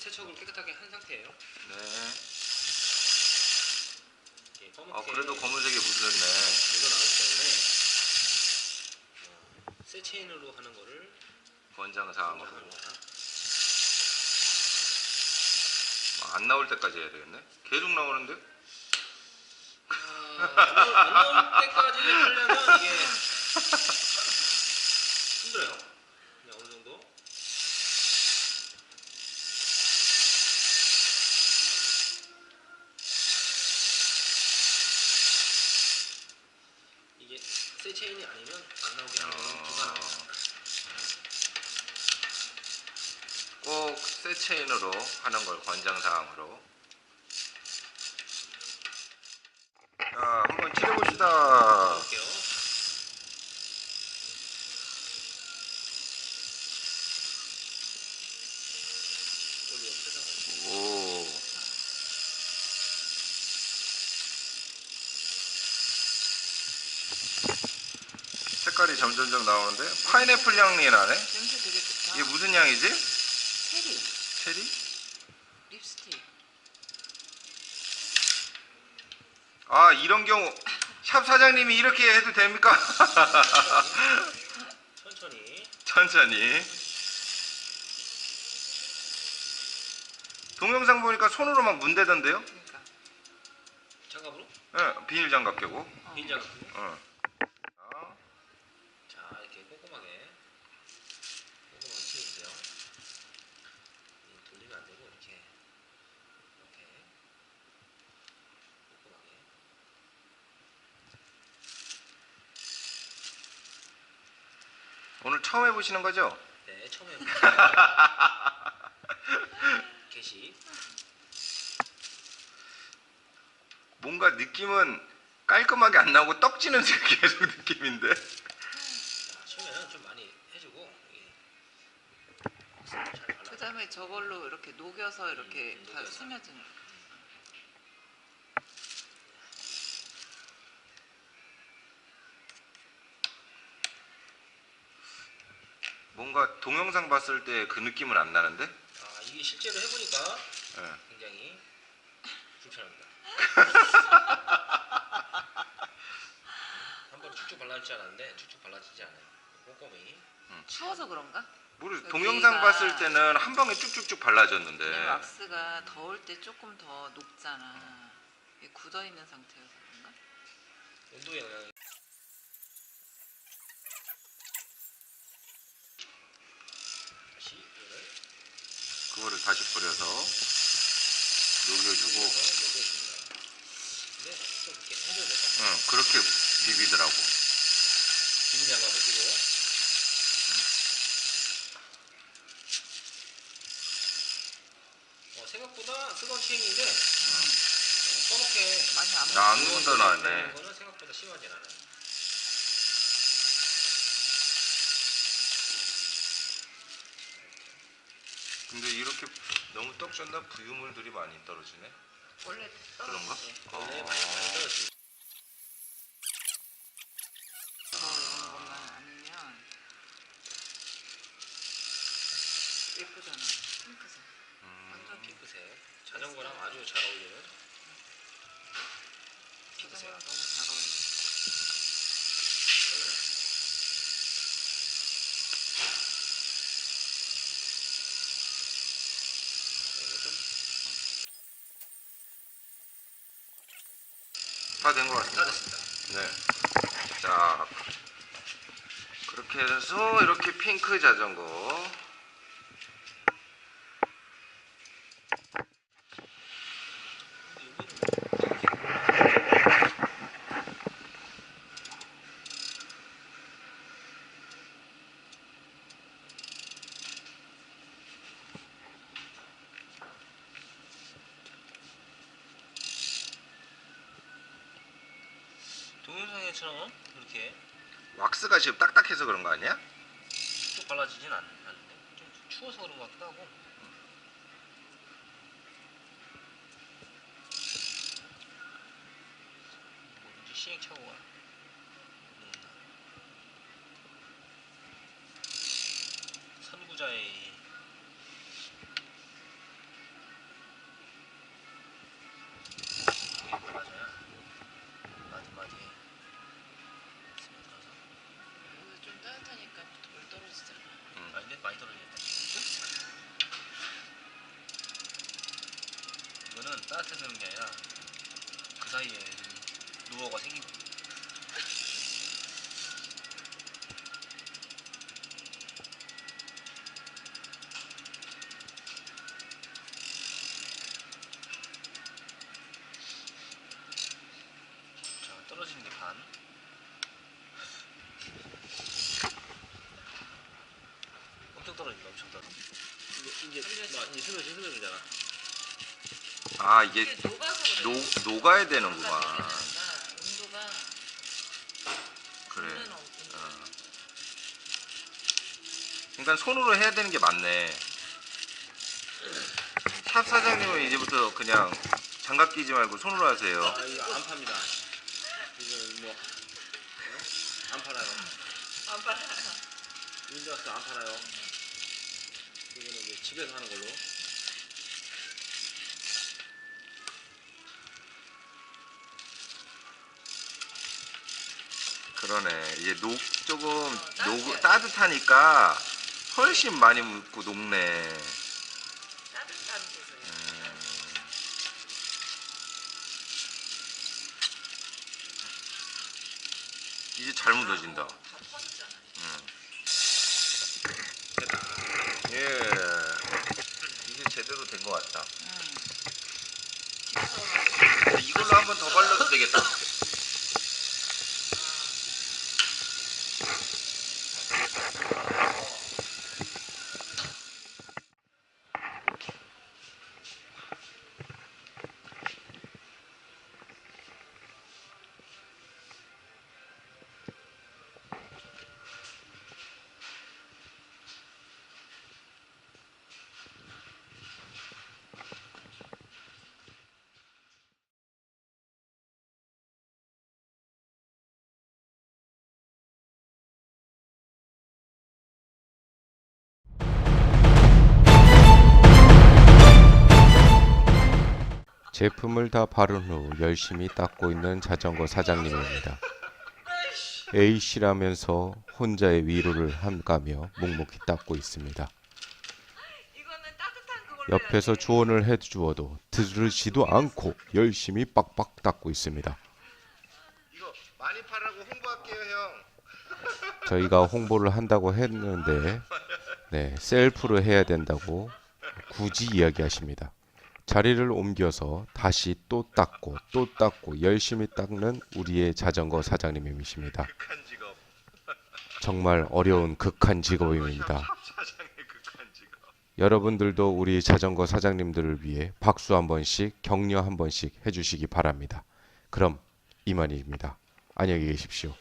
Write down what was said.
세척을 깨끗하게 한 상태예요. 네. 아 그래도 검은색이 묻었네. 묻어 나오기 때문에 어, 새 체인으로 하는 거를 권장 사항으로. 하는 거야. 아, 안 나올 때까지 해야 되겠네. 계속 나오는데? 아, 안 나올- 안 나올 때까지 하려면 이게 힘들어요. 그냥 어느 정도. 이게 새 체인이 아니면 안 나오게 하는 거는 불가능해요. 꼭새 체인으로 하는 걸 권장사항으로. 자, 한번 칠해봅시다. 볼게요. 올려 펴서 오. 색깔이 점점점 나오는데 파인애플 향이 나네. 냄새 되게 좋다. 이게 무슨 향이지? 체리 체리? 립스틱. 아 이런 경우 샵 사장님이 이렇게 해도 됩니까? 천천히 천천히. 동영상 보니까 손으로 막 문대던데요? 그러니까. 장갑으로 예, 비닐 장갑 끼고. 어. 빈 장갑 어. 꼼꼼하게. 꼼꼼하게 치우세요. 이 돌리면 안 되고 이렇게. 이렇게. 꼼꼼하게. 오늘 처음 해보시는 거죠? 네 처음에 게시. 뭔가 느낌은 깔끔하게 안 나오고 떡지는 계속 느낌인데. 자 처음에는 좀 많이 해주고 이게 잘 그다음에 저걸로 이렇게 녹여서 이렇게 음, 다 녹여서. 스며드는. 뭔가 동영상 봤을 때 그 느낌은 안 나는데? 아 이게 실제로 해보니까 예. 굉장히 불편합니다. 한번 쭉쭉 발라지지 않았는데 쭉쭉 발라지지 않아요. 꼼꼼히. 추워서 그런가? 모르 동영상 봤을 때는 한 방에 쭉쭉쭉 이 발라졌는데. 왁스가 더울 때 조금 더 녹잖아. 굳어 있는 상태여서 그런가? 온도 영향이. 다시 이거를 그거를 다시 뿌려서 녹여주고. 넣어서 녹여줍니다. 근데 좀 이렇게 해줘야 될것 같아요. 응, 그렇게 비비더라고. 비닐 장갑을 끼고. 어, 뜨거운 체인인데 어, 꺼멓게 많이 안 나. 안 묻어 나왔네. 거는 생각보다 심하진 않아요. 근데 이렇게 너무 떡졌나 부유물들이 많이 떨어지네. 원래 그런가? 떨어지지. 원래 많이 많이 것만 아니면 예쁘잖아. 핑크색. 핑크색. 자전거랑 아주 잘 어울리는 핑크색. 너무 잘 어울려. 이거 좀다된 것 같습니다. 다 됐습니다. 네. 자, 그렇게 해서 이렇게 핑크 자전거. 5,000원? 그렇게 왁스가 지금 딱딱해서 그런 거 아니야? 쭉 발라지진 않, 않는데 좀 추워서 그런 것 같기도 하고 뭐든지 시행착오가 선구자의 사이에 좀 노어가 생긴 거야 자 떨어지는 게 반. 엄청 떨어진다, 엄청 떨어. 이게 이게 막 이제 스며들 스며들잖아. 아 이게 이게 녹아 녹 녹아야 되는구만. 온도가 그래. 어. 그러니까 손으로 해야 되는 게 맞네. 샵 사장님은 이제부터 그냥 장갑 끼지 말고 손으로 하세요. 아 이거 안 팝니다. 이거 뭐 어? 안 팔아요. 안 빨아요. 윈도우스 안 팔아요. 이거는 이제 집에서 하는 걸로. 그러네. 이제 녹 조금 녹. 따뜻하니까 훨씬 많이 묻고 녹네. 따뜻한 데서요. 이제 잘 묻어진다. 다 퍼졌잖아. 예. 이제 제대로 된 것 같다. 응. 근데 이걸로 한 번 더 발라도 되겠다. 제품을 다 바른 후 열심히 닦고 있는 자전거 사장님입니다. A씨라면서 혼자의 위로를 함가며 묵묵히 닦고 있습니다. 옆에서. 조언을 해주어도 들으지도 않고 열심히 빡빡 닦고 있습니다. 저희가 홍보를 한다고 했는데 네, 셀프로 해야 된다고 굳이 이야기하십니다. 자리를 옮겨서 다시 또 닦고 또 닦고 열심히 닦는 우리의 자전거 사장님이십니다. 정말 어려운 극한 직업입니다. 여러분들도 우리 자전거 사장님들을 위해 박수 한 번씩 격려 한 번씩 해주시기 바랍니다. 그럼 이만입니다. 안녕히 계십시오.